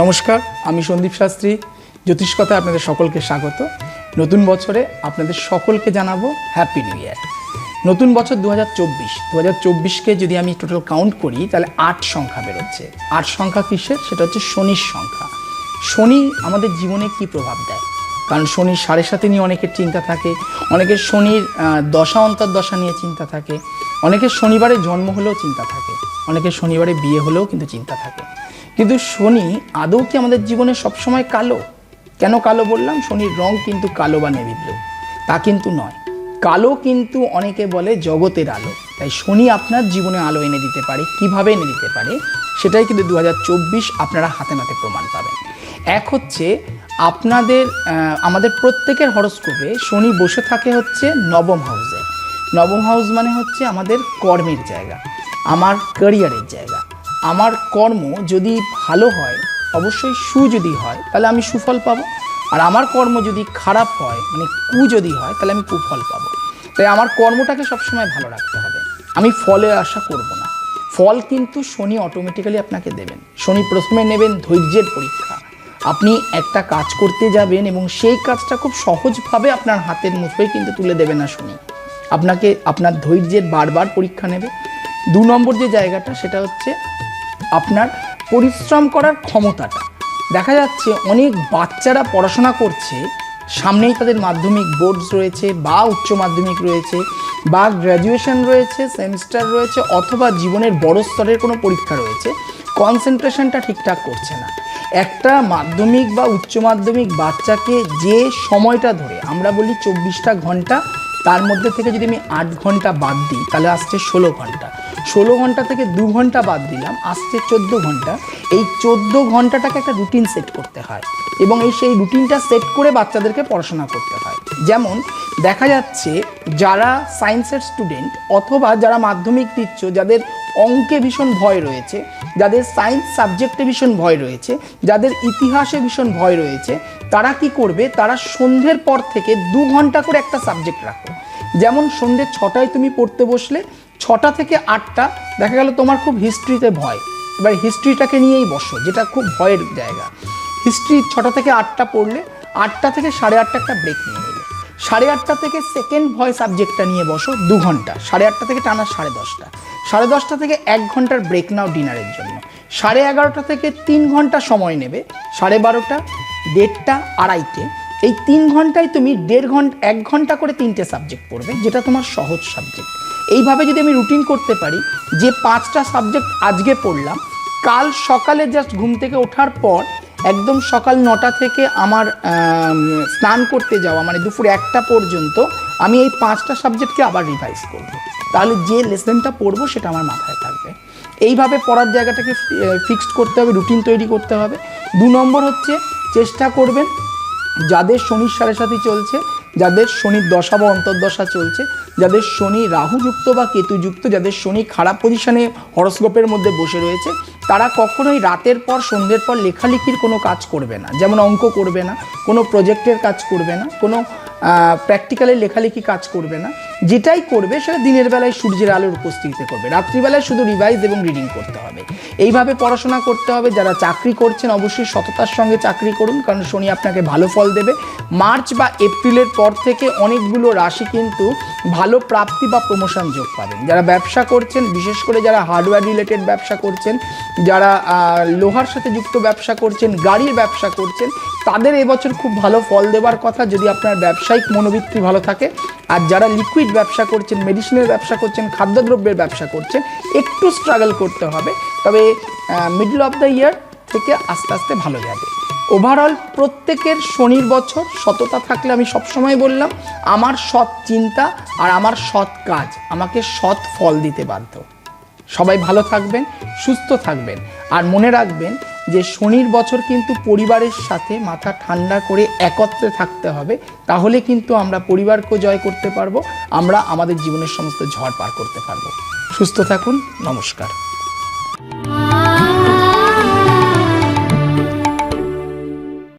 নমস্কার, আমি সন্দীপ শাস্ত্রী। জ্যোতিষকথায় আপনাদের সকলকে স্বাগত। নতুন বছরে আপনাদের সকলকে জানাব হ্যাপি নিউ ইয়ার নতুন বছর দু হাজার চব্বিশ। দু হাজার চব্বিশকে যদি আমি টোটাল কাউন্ট করি, তাহলে আট সংখ্যা বেরোচ্ছে। আট সংখ্যা কিসের? সেটা হচ্ছে শনির সংখ্যা। শনি আমাদের জীবনে কি প্রভাব দেয়? কারণ শনির সাড়ে সাথে নিয়ে অনেকের চিন্তা থাকে, অনেকের শনির দশা অন্তর্দশা নিয়ে চিন্তা থাকে, অনেকের শনিবারে জন্ম হলেও চিন্তা থাকে, অনেকের শনিবারে বিয়ে হলেও কিন্তু চিন্তা থাকে। কিন্তু শনি আদৌ কি আমাদের জীবনে সবসময় কালো? কেন কালো বললাম? শনির রং কিন্তু কালো বা নেভি তা কিন্তু নয়। কালো কিন্তু অনেকে বলে জগতের আলো। তাই শনি আপনার জীবনে আলো এনে দিতে পারে। কীভাবে এনে দিতে পারে? সেটাই কিন্তু দু হাজার চব্বিশ আপনারা হাতে নাতে প্রমাণ পাবেন। এক হচ্ছে আপনাদের আমাদের প্রত্যেকের হরস্কোপে শনি বসে থাকে হচ্ছে নবম হাউসে নবম হাউস মানে হচ্ছে আমাদের কর্মের জায়গা, আমার ক্যারিয়ারের জায়গা। আমার কর্ম যদি ভালো হয়, অবশ্যই সু যদি হয়, তাহলে আমি সুফল পাবো। আর আমার কর্ম যদি খারাপ হয় মানে কু যদি হয়, তাহলে আমি কুফল পাবো। তাই আমার কর্মটাকে সবসময় ভালো রাখতে হবে। আমি ফলে আশা করব না। ফল কিন্তু শনি অটোমেটিক্যালি আপনাকে দেবেন। শনি প্রথমে নেবেন ধৈর্যের পরীক্ষা। আপনি একটা কাজ করতে যাবেন এবং সেই কাজটা খুব সহজভাবে আপনার হাতের মুঠোয় কিন্তু তুলে দেবে না শনি। আপনাকে, আপনার ধৈর্যের বারবার পরীক্ষা নেবে। দু নম্বর যে জায়গাটা, সেটা হচ্ছে আপনার পরিশ্রম করার ক্ষমতাটা। দেখা যাচ্ছে অনেক বাচ্চারা পড়াশোনা করছে, সামনেই তাদের মাধ্যমিক বোর্ডস রয়েছে বা উচ্চ মাধ্যমিক রয়েছে বা গ্র্যাজুয়েশন রয়েছে, সেমিস্টার রয়েছে অথবা জীবনের বড় স্তরের কোনো পরীক্ষা রয়েছে, কনসেন্ট্রেশনটা ঠিকঠাক করছে না। একটা মাধ্যমিক বা উচ্চ মাধ্যমিক বাচ্চাকে যে সময়টা ধরে, আমরা বলি চব্বিশটা ঘণ্টা, তার মধ্যে থেকে যদি আমি আট ঘণ্টা বাদ দিই, তাহলে আসছে ষোলো ঘণ্টা। ষোলো ঘণ্টা থেকে দু ঘণ্টা বাদ দিলাম, আসছে চোদ্দ ঘণ্টা। এই চোদ্দ ঘন্টাটাকে একটা রুটিন সেট করতে হয় এবং এই সেই রুটিনটা সেট করে বাচ্চাদেরকে পড়াশোনা করতে হয়। যেমন দেখা যাচ্ছে যারা সায়েন্সের স্টুডেন্ট অথবা যারা মাধ্যমিক দিচ্ছ, যাদের অঙ্কে ভীষণ ভয় রয়েছে, যাদের সায়েন্স সাবজেক্টে ভীষণ ভয় রয়েছে, যাদের ইতিহাসে ভীষণ ভয় রয়েছে, তারা কি করবে? তারা সন্ধ্যের পর থেকে দু ঘণ্টা করে একটা সাবজেক্ট রাখো। যেমন সন্ধ্যে ছটায় তুমি পড়তে বসলে ছটা থেকে আটটা, দেখা গেল তোমার খুব হিস্ট্রিতে ভয়। এবার হিস্ট্রিটাকে নিয়েই বসো, যেটা খুব ভয়ের জায়গা। হিস্ট্রি ছটা থেকে আটটা পড়লে, আটটা থেকে সাড়ে আটটা একটা ব্রেক নিয়ে নিলে। সাড়ে আটটা থেকে সেকেন্ড ভয় সাবজেক্টটা নিয়ে বসো, দু ঘণ্টা। সাড়ে আটটা থেকে টানা সাড়ে দশটা। সাড়ে দশটা থেকে এক ঘণ্টার ব্রেক নাও ডিনারের জন্য। সাড়ে এগারোটা থেকে তিন ঘণ্টা সময় নেবে, সাড়ে বারোটা, দেড়টা, আড়াইটে। এই তিন ঘন্টায় তুমি দেড় ঘণ্টা, এক ঘণ্টা করে তিনটে সাবজেক্ট পড়বে, যেটা তোমার সহজ সাবজেক্ট এইভাবে যদি আমি রুটিন করতে পারি, যে পাঁচটা সাবজেক্ট আজকে পড়লাম, কাল সকালে জাস্ট ঘুম থেকে ওঠার পর একদম সকাল নটা থেকে আমার স্নান করতে যাওয়া মানে দুপুর একটা পর্যন্ত আমি এই পাঁচটা সাবজেক্টকে আবার রিভাইজ করব। তাহলে যে লেসনটা পড়ব সেটা আমার মাথায় থাকবে। এইভাবে পড়ার জায়গাটাকে ফিক্সড করতে হবে রুটিন তৈরি করতে হবে। দু নম্বর হচ্ছে, চেষ্টা করবেন, যাদের শনির সাড়ে সাথে চলছে যাদের শনির দশা বা অন্তর্দশা চলছে, যাদের শনি রাহুযুক্ত বা কেতুযুক্ত, যাদের শনি খারাপ পজিশনে হরস্কোপের মধ্যে বসে রয়েছে, তারা কখনোই রাতের পর, সন্ধ্যের পর লেখালেখির কোনো কাজ করবে না। যেমন অঙ্ক করবে না, কোনো প্রজেক্টের কাজ করবে না, কোনো প্র্যাকটিক্যালের লেখালেখি কাজ করবে না। যেটাই করবে সেটা দিনের বেলায় সূর্যের আলোর উপস্থিতিতে করবে। রাত্রিবেলায় শুধু রিভাইজ এবং রিডিং করতে হবে। এইভাবে পড়াশোনা করতে হবে। যারা চাকরি করছেন, অবশ্যই সততার সঙ্গে চাকরি করুন। কারণ শনি আপনাকে ভালো ফল দেবে। মার্চ বা এপ্রিলের পর থেকে অনেকগুলো রাশি কিন্তু ভালো প্রাপ্তি বা প্রমোশন যোগ পাবেন। যারা ব্যবসা করছেন, বিশেষ করে যারা হার্ডওয়্যার রিলেটেড ব্যবসা করছেন, যারা লোহার সাথে যুক্ত ব্যবসা করছেন, গাড়ির ব্যবসা করছেন, তাদের এবছর খুব ভালো ফল দেওয়ার কথা। যদি আপনার ব্যবসায়িক মনোবৃত্তি ভালো থাকে আর যারা লিকুইড ব্যবসা করছেন মেডিসিনের ব্যবসা করছেন, খাদ্যদ্রব্যের ব্যবসা করছেন, একটু স্ট্রাগল করতে হবে। তবে মিডল অফ দ্য ইয়ার থেকে আস্তে আস্তে ভালো যাবে। ওভারঅল প্রত্যেকের শনির বছর সততা থাকলে আমি সবসময় বললাম, আমার সৎ চিন্তা আর আমার সৎ কাজ আমাকে সৎ ফল দিতে বাধ্য। সবাই ভালো থাকবেন, সুস্থ থাকবেন। আর মনে রাখবেন যে শনির বছর কিন্তু পরিবারের সাথে মাথা ঠান্ডা করে একত্রে থাকতে হবে, তাহলে কিন্তু আমরা পরিবারকেও জয় করতে পারব, আমরা আমাদের জীবনের সমস্ত ঝড় পার করতে পারব। সুস্থ থাকুন, নমস্কার।